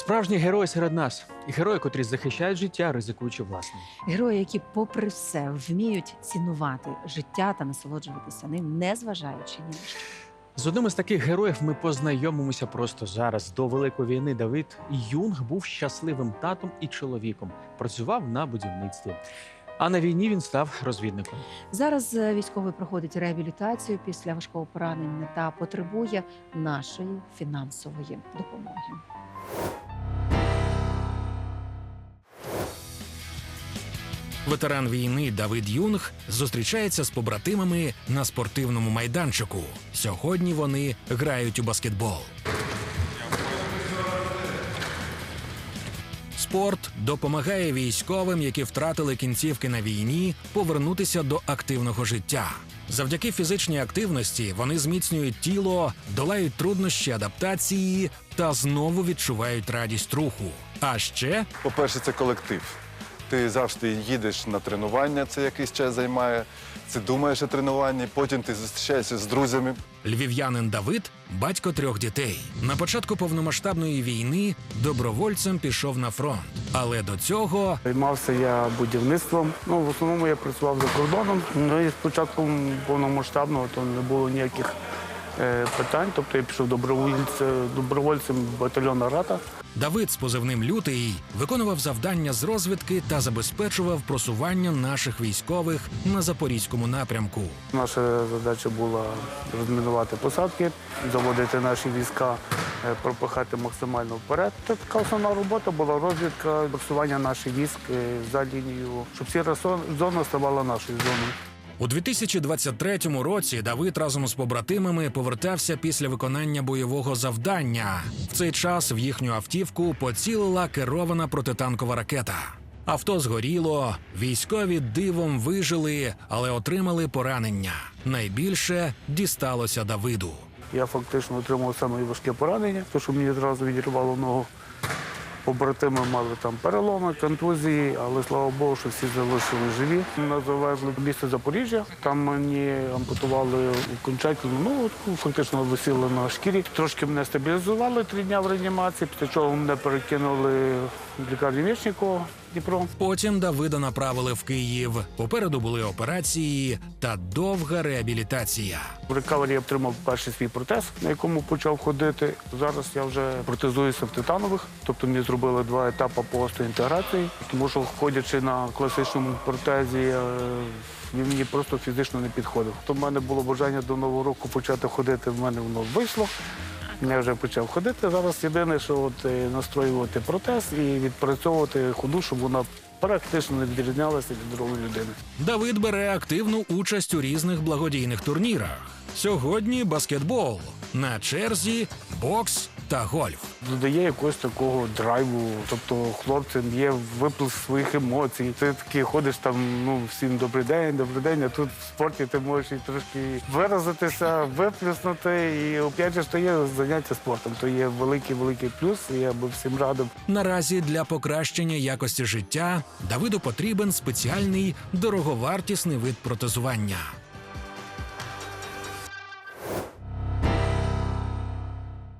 Справжні герої серед нас і герої, котрі захищають життя, ризикуючи власним. Герої, які, попри все, вміють цінувати життя та насолоджуватися ним, не зважаючи ні на що. З одним із таких героїв ми познайомимося просто зараз. До великої війни Давид Юнг був щасливим татом і чоловіком. Працював на будівництві. А на війні він став розвідником. Зараз е, військовий проходить реабілітацію після важкого поранення та потребує нашої фінансової допомоги. Ветеран війни Давид Юнг зустрічається з побратимами на спортивному майданчику. Сьогодні вони грають у баскетбол. Спорт допомагає військовим, які втратили кінцівки на війні, повернутися до активного життя. Завдяки фізичній активності вони зміцнюють тіло, долають труднощі адаптації та знову відчувають радість руху. А ще По-перше, це колектив. Ти завжди їдеш на тренування, це якийсь час займає. Це думаєш о тренуванні, потім ти зустрічаєшся з друзями. Львів'янин Давид батько трьох дітей. На початку повномасштабної війни добровольцем пішов на фронт, але до цього Займався я будівництвом. Ну, в основному я працював за кордоном. Ну і з початком повномасштабного то не було ніяких питань. Тобто я пішов добровольцем, добровольцем батальйону Рата. Давид з позивним лютий виконував завдання з розвідки та забезпечував просування наших військових на запорізькому напрямку. Наша задача була розмінувати посадки, заводити наші війська, е, пропихати максимально вперед. Це така основна робота була розвідка, просування наших військ е, за лінією, щоб сіра зона ставала нашою зоною. У 2023 році Давид разом з побратимами повертався після виконання бойового завдання. В цей час в їхню автівку поцілила керована протитанкова ракета. Авто згоріло, військові дивом вижили, але отримали поранення. Найбільше дісталося Давиду. Я фактично отримав саме важке поранення, то що мені одразу відірвало ногу. Побратими мали там переломи, контузії, але слава Богу, що всі залишили живі. Нас завезли в місто Запоріжжя. Там мені ампутували окончательно, ну фактично висіли на шкірі. Трошки мене стабілізували три дні в реанімації, після чого мене перекинули в лікарню Мічникова Дніпро. Потім Давида направили в Київ. Попереду були операції та довга реабілітація. В рекавері я отримав перший свій протез, на якому почав ходити. Зараз я вже протезуюся в титанових, тобто мені зробили два етапи по остеоінтеграції, тому що ходячи на класичному протезі. е, Він мені просто фізично не підходив. То в мене було бажання до нового року почати ходити. В мене воно вийшло. Я вже почав ходити. Зараз єдине, що от е, настроювати протез і відпрацьовувати ходу, щоб вона практично не відрізнялася від другої людини. Давид бере активну участь у різних благодійних турнірах. Сьогодні баскетбол, на черзі бокс та гольф. додає якогось такого драйву. Тобто хлопцям є виплеск своїх емоцій. Ти такий ходиш там, ну всім добрий день, добрий день. А тут в спорті ти можеш і трошки виразитися, виплеснути. І опять же, то є заняття спортом. То є великий великий плюс. І я би всім радив. Наразі для покращення якості життя Давиду потрібен спеціальний дороговартісний вид протезування.